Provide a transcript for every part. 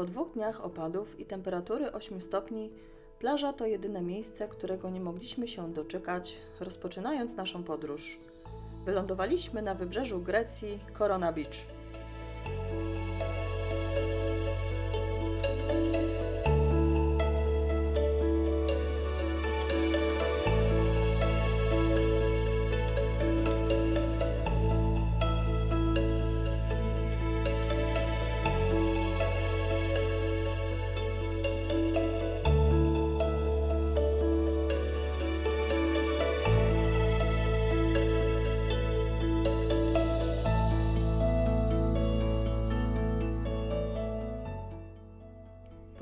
Po dwóch dniach opadów i temperatury 8 stopni, plaża to jedyne miejsce, którego nie mogliśmy się doczekać, rozpoczynając naszą podróż. Wylądowaliśmy na wybrzeżu Grecji, Corona Beach.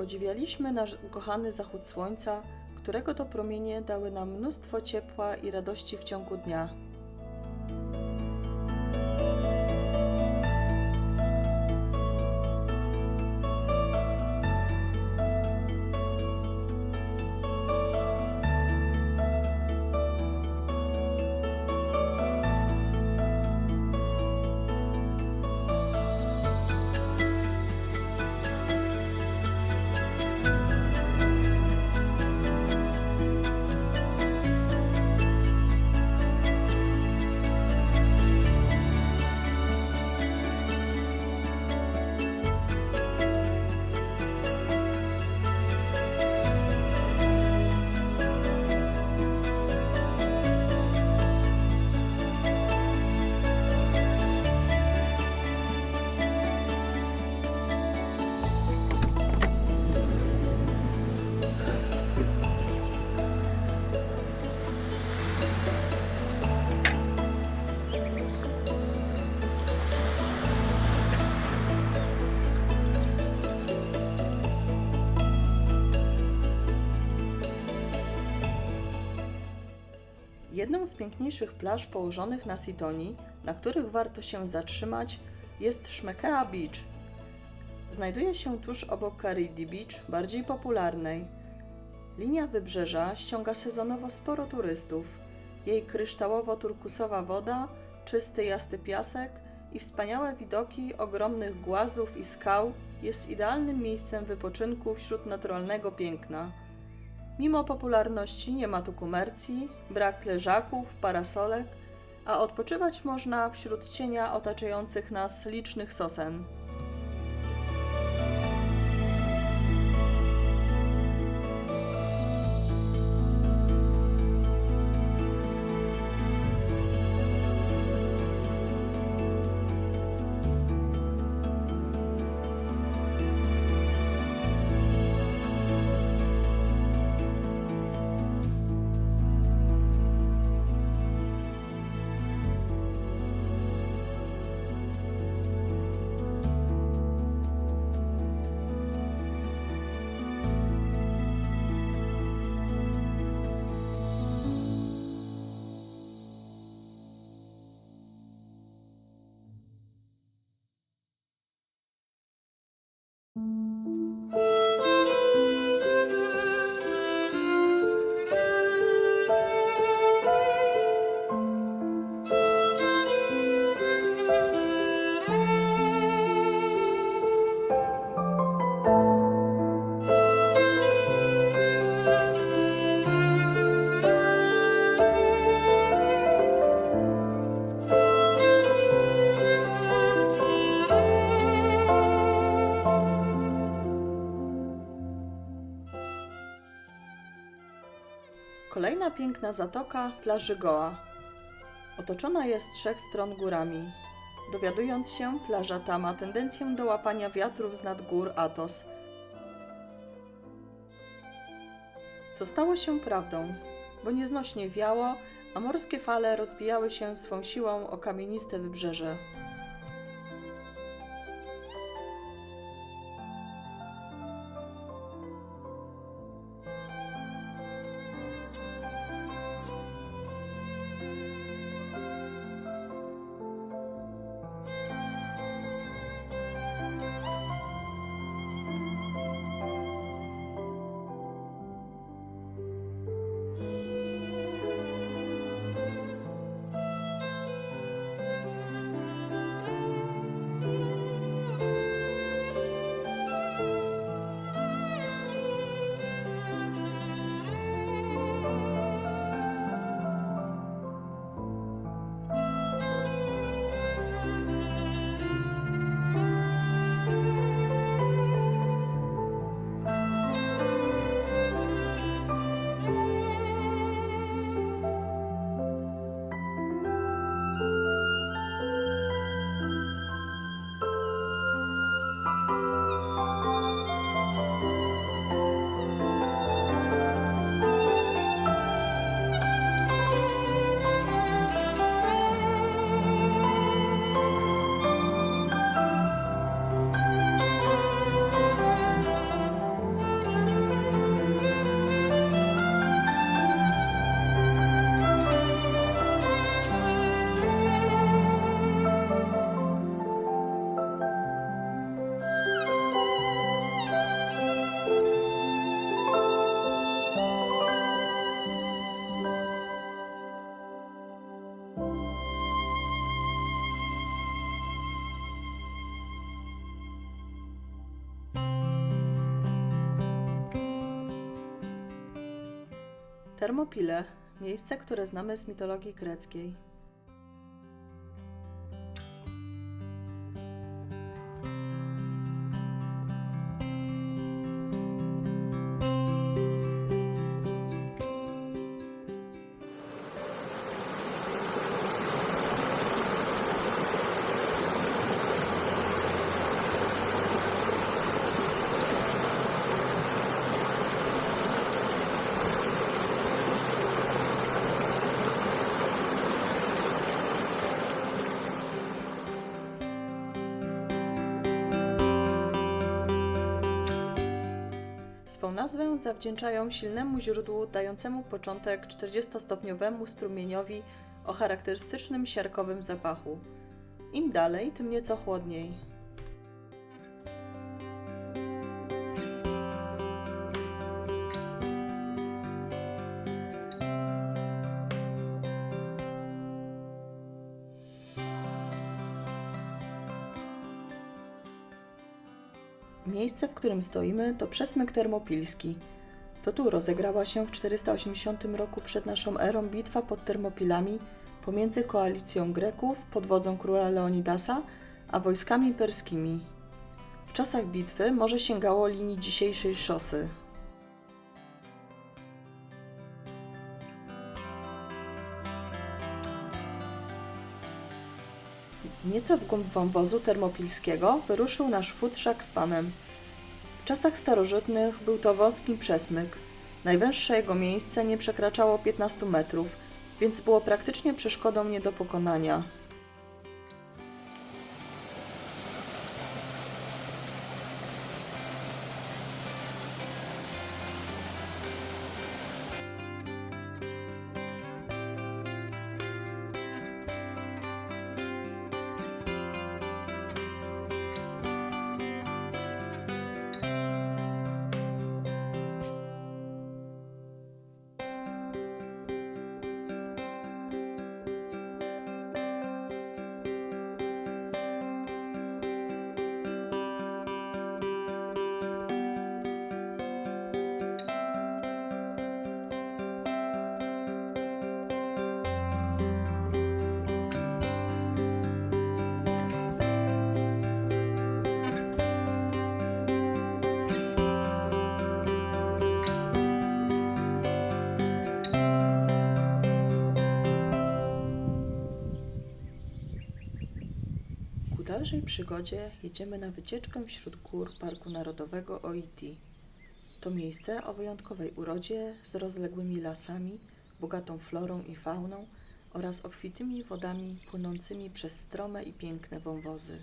Podziwialiśmy nasz ukochany zachód słońca, którego to promienie dały nam mnóstwo ciepła i radości w ciągu dnia. Jedną z piękniejszych plaż położonych na Sitonii, na których warto się zatrzymać, jest Szmekea Beach. Znajduje się tuż obok Caridi Beach, bardziej popularnej. Linia wybrzeża ściąga sezonowo sporo turystów. Jej kryształowo-turkusowa woda, czysty jasny piasek i wspaniałe widoki ogromnych głazów i skał jest idealnym miejscem wypoczynku wśród naturalnego piękna. Mimo popularności nie ma tu komercji, brak leżaków, parasolek, a odpoczywać można wśród cienia otaczających nas licznych sosen. Piękna zatoka plaży Goa. Otoczona jest trzech stron górami. Dowiadując się, plaża ta ma tendencję do łapania wiatrów z nad gór Atos. Co stało się prawdą, bo nieznośnie wiało, a morskie fale rozbijały się swą siłą o kamieniste wybrzeże. Termopile miejsce, które znamy z mitologii greckiej. Swą nazwę zawdzięczają silnemu źródłu dającemu początek 40-stopniowemu strumieniowi o charakterystycznym siarkowym zapachu. Im dalej, tym nieco chłodniej. Którym stoimy, to przesmyk termopilski. To tu rozegrała się w 480 roku przed naszą erą bitwa pod Termopilami pomiędzy koalicją Greków pod wodzą króla Leonidasa a wojskami perskimi. W czasach bitwy morze sięgało linii dzisiejszej szosy. Nieco w głąb wąwozu termopilskiego wyruszył nasz futrzak z panem. Czasach starożytnych był to wąski przesmyk. Najwęższe jego miejsce nie przekraczało 15 metrów, więc było praktycznie przeszkodą nie do pokonania. Ku dalszej przygodzie jedziemy na wycieczkę wśród gór Parku Narodowego OIT. To miejsce o wyjątkowej urodzie z rozległymi lasami, bogatą florą i fauną oraz obfitymi wodami płynącymi przez strome i piękne wąwozy.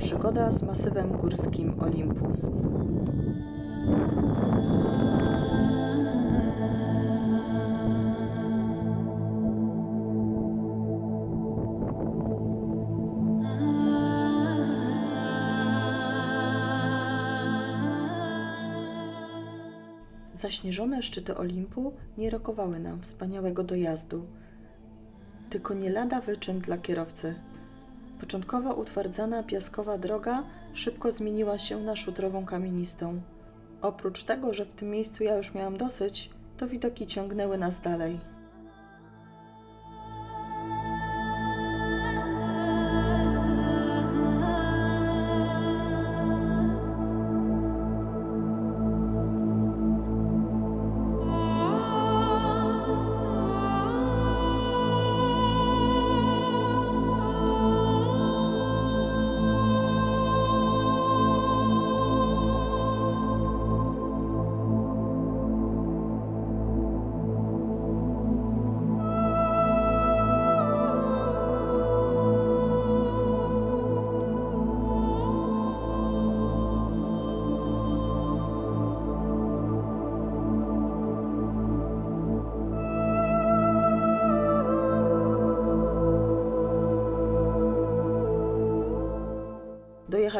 Przygoda z masywem górskim Olimpu. Zaśnieżone szczyty Olimpu nie rokowały nam wspaniałego dojazdu, tylko nie lada wyczyn dla kierowcy. Początkowo utwardzana piaskowa droga szybko zmieniła się na szutrową kamienistą. Oprócz tego, że w tym miejscu ja już miałam dosyć, to widoki ciągnęły nas dalej.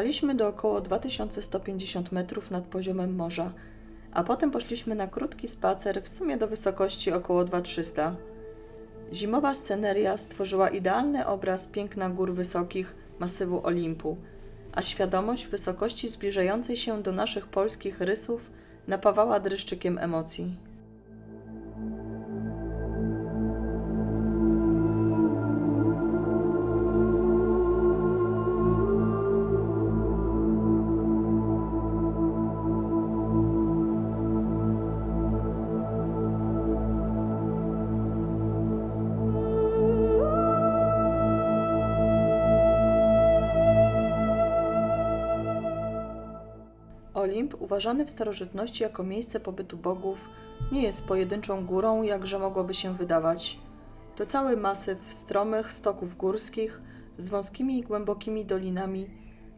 Dojechaliśmy do około 2150 metrów nad poziomem morza, a potem poszliśmy na krótki spacer w sumie do wysokości około 2300. Zimowa sceneria stworzyła idealny obraz piękna gór wysokich masywu Olimpu, a świadomość wysokości zbliżającej się do naszych polskich rysów napawała dreszczykiem emocji. Olimp, uważany w starożytności jako miejsce pobytu bogów, nie jest pojedynczą górą, jakże mogłoby się wydawać. To cały masyw stromych stoków górskich z wąskimi i głębokimi dolinami,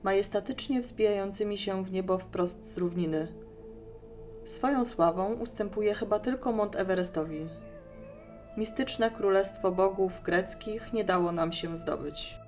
majestatycznie wzbijającymi się w niebo wprost z równiny. Swoją sławą ustępuje chyba tylko Mont Everestowi. Mistyczne królestwo bogów greckich nie dało nam się zdobyć.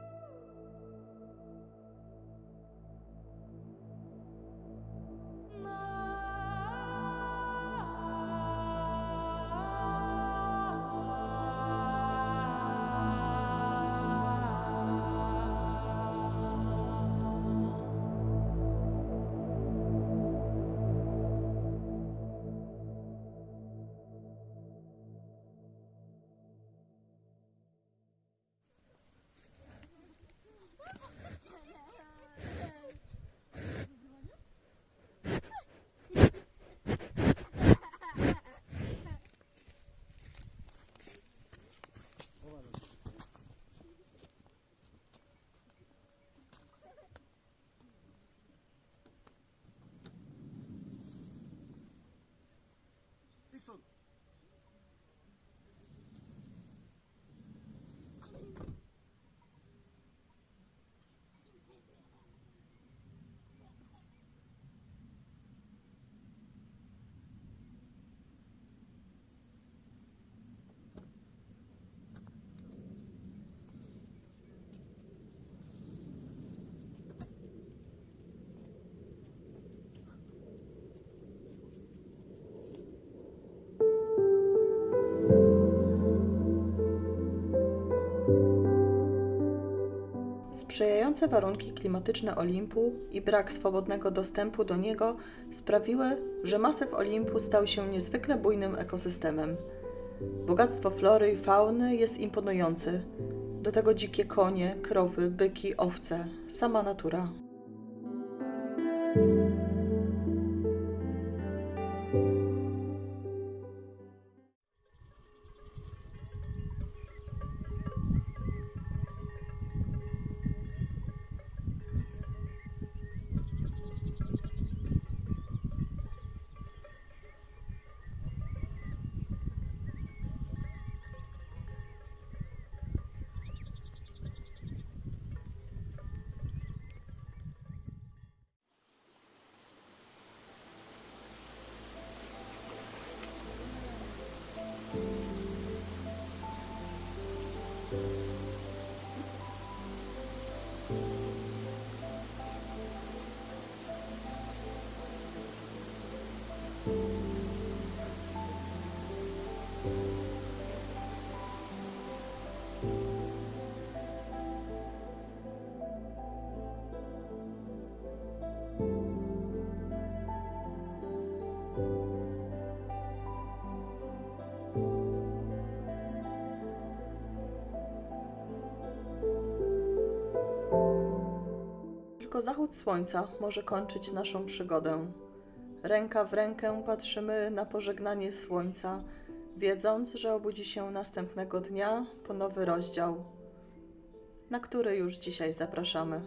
Sprzyjające warunki klimatyczne Olimpu i brak swobodnego dostępu do niego sprawiły, że masyw Olimpu stał się niezwykle bujnym ekosystemem. Bogactwo flory i fauny jest imponujące. Do tego dzikie konie, krowy, byki, owce sama natura. Tylko zachód słońca może kończyć naszą przygodę. Ręka w rękę patrzymy na pożegnanie słońca, wiedząc, że obudzi się następnego dnia po nowy rozdział, na który już dzisiaj zapraszamy.